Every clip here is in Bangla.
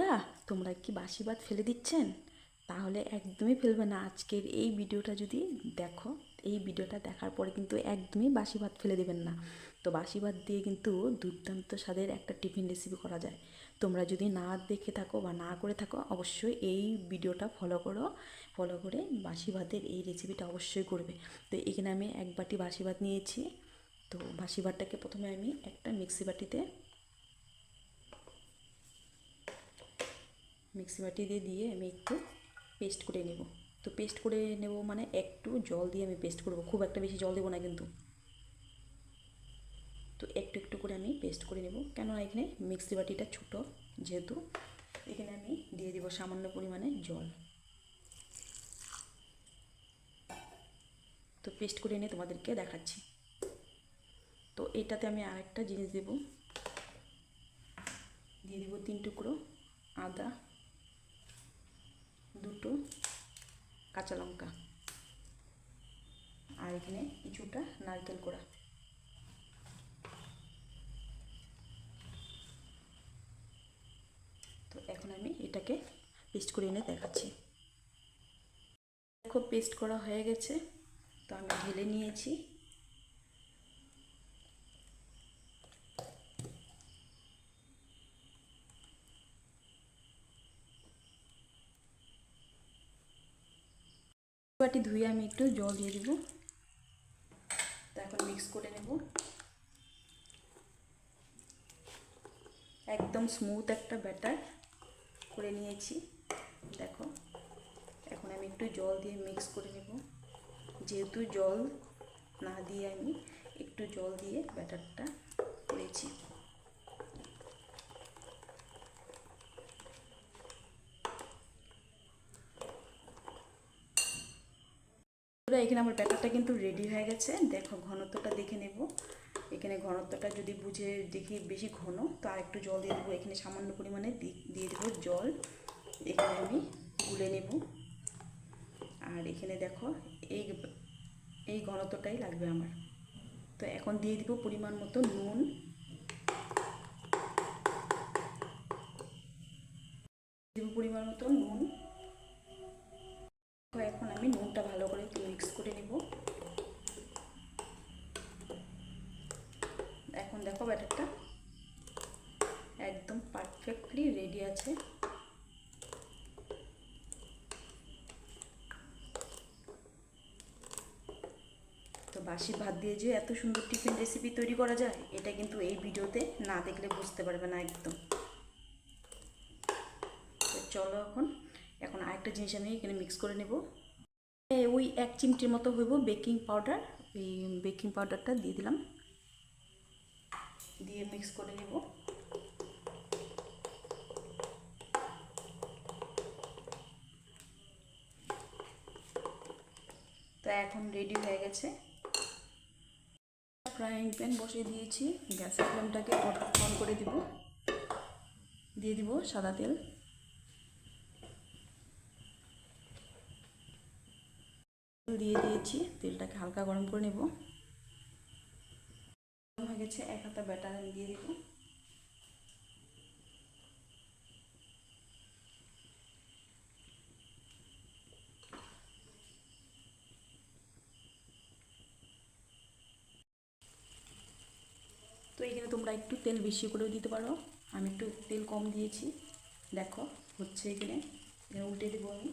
বন্ধুরা, তোমরা কি বাসি ভাত ফেলে দিচ্ছেন? তাহলে একদমই ফেলবে না। আজকের এই ভিডিওটা যদি দেখো এই ভিডিওটা দেখার পরে কিন্তু একদমই বাসি ভাত ফেলে দেবেন না। তো বাসি ভাত দিয়ে কিন্তু দুর্দান্ত স্বাদের একটা টিফিন রেসিপি করা যায়। তোমরা যদি না দেখে থাকো বা না করে থাকো অবশ্যই এই ভিডিওটা ফলো করো। ফলো করে বাসি ভাতের এই রেসিপিটা অবশ্যই করবে। তো এখানে আমি এক বাটি বাসি ভাত নিয়েছি। তো বাসি ভাতটাকে প্রথমে আমি একটা মিক্সি বাটিতে মিক্সি বাটি দিয়ে দিয়ে আমি একটু পেস্ট করে নেব। তো পেস্ট করে নেব মানে একটু জল দিয়ে আমি পেস্ট করব। খুব একটা বেশি জল দেবো না কিন্তু। তো একটু একটু করে আমি পেস্ট করে নেব। কেননা এখানে মিক্সি বাটিটা ছোট যেহেতু, এখানে আমি দিয়ে দিব সামান্য পরিমাণে জল। তো পেস্ট করে এনে তোমাদেরকে দেখাচ্ছি। তো এটাতে আমি আরেকটা জিনিস দেব। দিয়ে দিব তিন টুকরো আদা। দুটো কাঁচা লঙ্কা। আর এখানে কিছুটা নারকেল কোড়া। তো এখন আমি এটাকে পেস্ট করে এনে দেখাচ্ছি। দেখো পেস্ট করা হয়ে গেছে, তো আমি ঢেলে নিয়েছি। বাটি ধুয়ে আমি একটু জল দিয়ে দেবো। তো এখন মিক্স করে নেব। একদম স্মুথ একটা ব্যাটার করে নিয়েছি। দেখো, এখন আমি একটু জল দিয়ে মিক্স করে নেব। যেহেতু জল না দিয়ে আমি একটু জল দিয়ে ব্যাটারটা করেছি। এখানে আমার ব্যাটারটা কিন্তু রেডি হয়ে গেছে। দেখো, ঘনত্বটা দেখে নেব। এখানে ঘনত্বটা যদি বুঝে দেখি বেশি ঘন, তো আর একটু জল দিয়ে দেবো। এখানে সামান্য পরিমাণে দিয়ে দেবো জল। এখানে আমি গুলে নেব। আর এখানে দেখো, এই এই ঘনত্বটাই লাগবে আমার। তো এখন দিয়ে দিব পরিমাণ মতো নুন দেব পরিমাণ মতো নুন এখন আমি নুনটা ভালো করে একটু মিক্স করে নেব এখন দেখো ব্যাটারটা একদম পারফেক্টলি রেডি আছে। তো বাসি ভাত দিয়ে যে এত সুন্দর টিফিন রেসিপি তৈরি করা যায়, এটা কিন্তু এই ভিডিওতে না দেখলে বুঝতে পারবে না একদম। তো চলো এখন এখন আরেকটা জিনিস আমি এখানে মিক্স করে নেব। ওই এক চিমটির মতো হইব বেকিং পাউডার এই বেকিং পাউডারটা দিয়ে দিলাম। দিয়ে মিক্স করে নেব। তো এখন রেডি হয়ে গেছে। ফ্রাইং প্যান বসিয়ে দিয়েছি। গ্যাসের ফ্লেমটাকে অন করে দিব। দিয়ে দিব সাদা তেল। দিয়ে দিয়েছি। তেলটাকে হালকা গরম করে নেব। হয়ে গেছে, এক হাতা ব্যাটার দিয়ে দিব। তো এখানে তোমরা একটু তেল বেশি করেও দিতে পারো। আমি একটু তেল কম দিয়েছি। দেখো, হচ্ছে এখানে উল্টে দেবো আমি।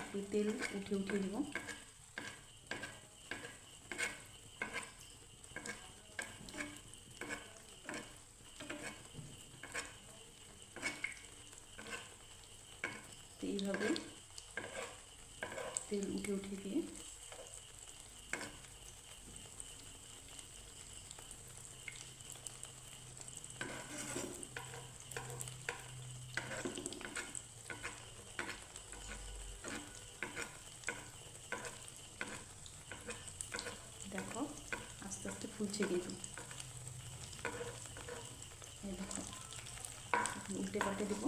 একটু তেল উঠে উঠে দিব। এইভাবে তেল উঠে উঠে দিয়ে ফুলছে কিন্তু উল্টে পাল্টে দেব।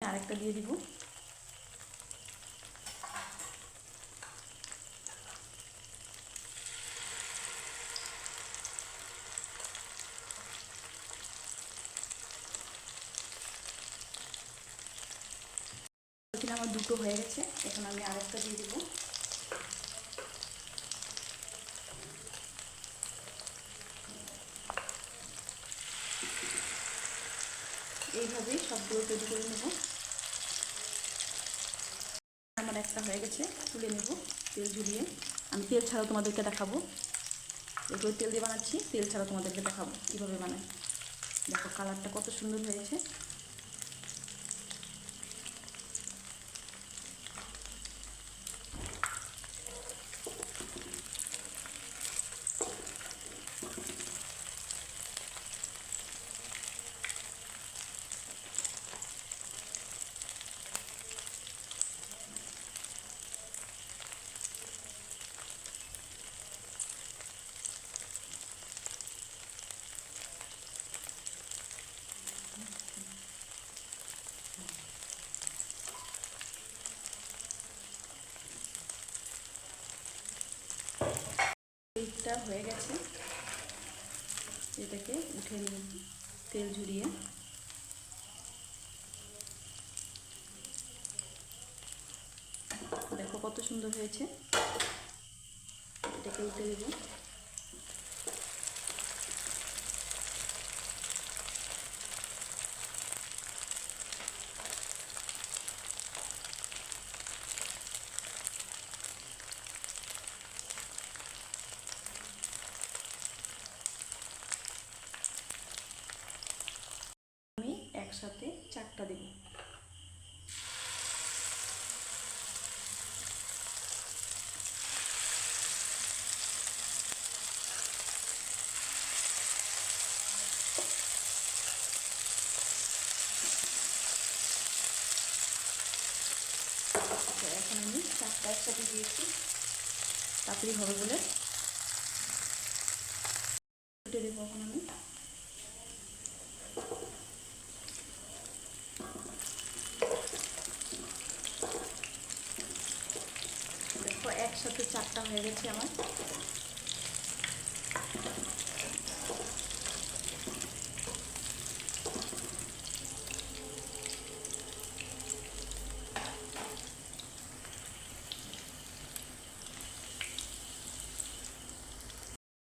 আরেকটা দিয়ে দিব। আমার দুটো হয়ে গেছে, এখন আমি আরেকটা দিয়ে দেবো। হয়ে গেছে তুলে নেব, তেল ঝুলিয়ে। আমি তেল ছাড়াও তোমাদেরকে দেখাবো। এগুলো তেল দিয়ে বানাচ্ছি, তেল ছাড়া তোমাদেরকে দেখাবো কীভাবে বানাই দেখো, কালারটা কত সুন্দর হয়েছে এইটা হয়ে গেছে এটাকে উঠে নিয়ে তেল ঝুরিয়ে। দেখো কত সুন্দর হয়েছে। এটাকে উঠে দেবো আমি চারটা দেবো। এখন আমি চারটা একসাথে দিয়েছি। তাড়াতাড়ি হবে বলে। দেবো এখন আমি। দেখো একসাথে চারটা হয়ে গেছে আমার।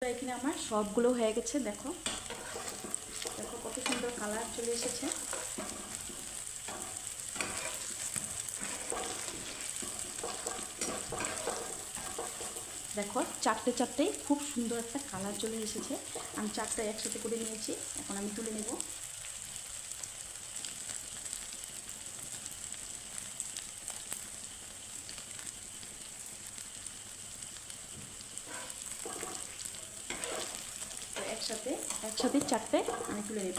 এখানে আমার সবগুলো হয়ে গেছে, দেখো। দেখো কত সুন্দর কালার চলে এসেছে। দেখো, চারটে চারটেই খুব সুন্দর একটা কালার চলে এসেছে। আমি চারটা একসাথে করে নিয়েছি, এখন আমি তুলে নেব। একসাথে একসাথে চারটে আমি তুলে নেব।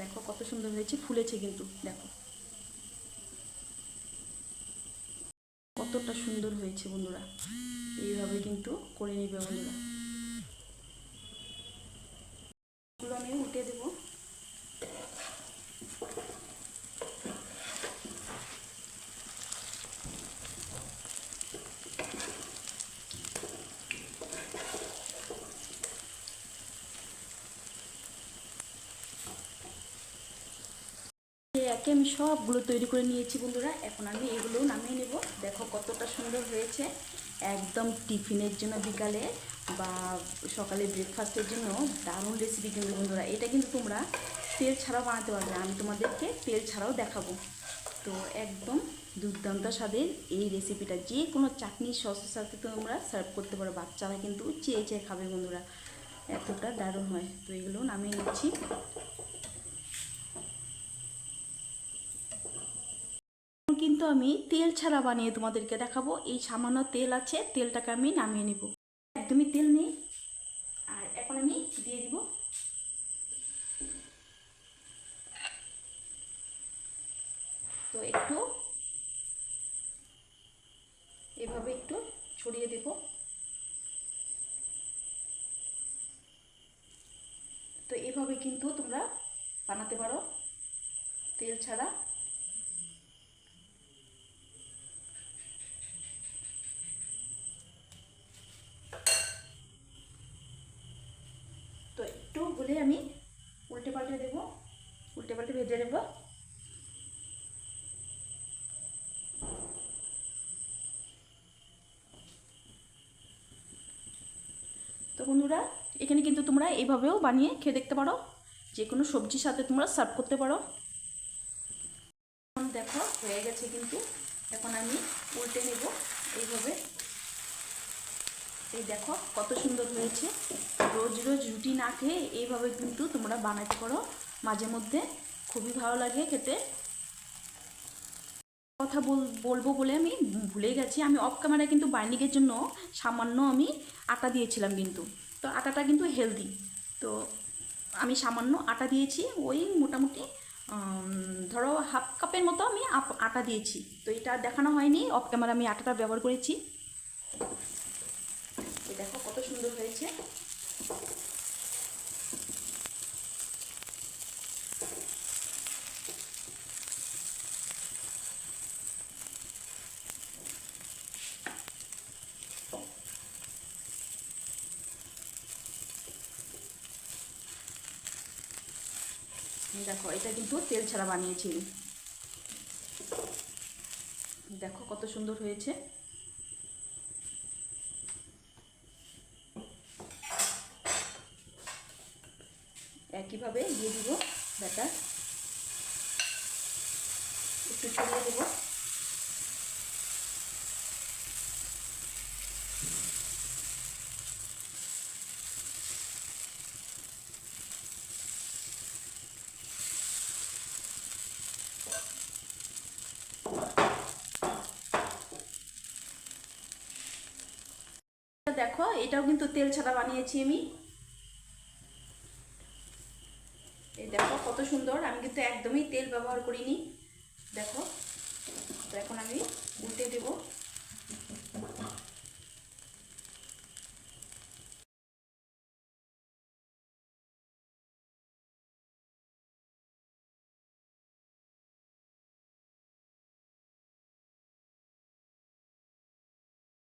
দেখো কত সুন্দর হয়েছে, ফুলেছে কিন্তু, দেখো। কতটা সুন্দর হয়েছে বন্ধুরা। এইভাবে কিন্তু করে নিবে বন্ধুরা। আমি উঠে দেবো এই একে আমি সবগুলো তৈরি করে নিয়েছি বন্ধুরা। এখন আমি এগুলো নামিয়ে নেব। দেখো কতটা সুন্দর হয়েছে। একদম টিফিনের জন্য বিকালে বা সকালে ব্রেকফাস্টের জন্য দারুণ রেসিপি কিন্তু বন্ধুরা। এটা কিন্তু তোমরা তেল ছাড়াও বানাতে পারবে। আমি তোমাদেরকে তেল ছাড়াও দেখাবো। তো একদম দুর্দান্ত স্বাদের এই রেসিপিটা যে কোনো চাটনি সসের সাথে তোমরা সার্ভ করতে পারো। বাচ্চারা কিন্তু চেয়ে চেয়ে খাবে বন্ধুরা। এতটা দারুণ হয়। তো এগুলো নামিয়ে নিচ্ছি। কিন্তু আমি তেল ছাড়া বানিয়ে তোমাদেরকে দেখাবো। এই সামান্য তেল আছে, তেলটাকে আমি নামিয়ে নিব। একদমই তেল নেই। আর এখন আমি দিয়ে দিব। তো একটু এভাবে একটু ছড়িয়ে দেব। তো এভাবে কিন্তু তোমরা বানাতে পারো। তেল ছাড়া তো একটু হলে আমি উল্টে পাল্টে দেবো উল্টে পাল্টে ভেজে নেব। তো বন্ধুরা, এখানে কিন্তু তোমরা এইভাবেও বানিয়ে খেয়ে দেখতে পারো। যে কোনো সবজির সাথে তোমরা সার্ভ করতে পারো। দেখো, হয়ে গেছে কিন্তু। এখন আমি উল্টে নেব এইভাবে। এই দেখো, কত সুন্দর হয়েছে। রোজ রোজ রুটি না খেয়ে এইভাবে কিন্তু তোমরা বানাতে পারো। মাঝে মধ্যে খুবই ভালো লাগে খেতে। কথা বল, বলব বলে আমি ভুলে গেছি। আমি অফ ক্যামেরায় কিন্তু বাইন্ডিংয়ের জন্য সামান্য আমি আটা দিয়েছিলাম কিন্তু। তো আটাটা কিন্তু হেলদি তো আমি সামান্য আটা দিয়েছি। ওই মোটামুটি ধরো হাফ কাপের মতো আমি আটা দিয়েছি। তো এটা দেখানো হয়নি। অফ ক্যামেরা আমি আটাটা ব্যবহার করেছি। দেখো কত সুন্দর হয়েছে। দেখো এটা কিন্তু তেল ছাড়া বানিয়েছি। দেখো কত সুন্দর হয়েছে। একইভাবে দিয়ে দিব ব্যাটার একটু ছড়িয়ে দেবো দেখো এটাও কিন্তু তেল ছাড়া বানিয়েছি আমি। এই দেখো কত সুন্দর, আমি কিন্তু একদমই তেল ব্যবহার করিনি। দেখো, তো এখন আমি উল্টে দেবো।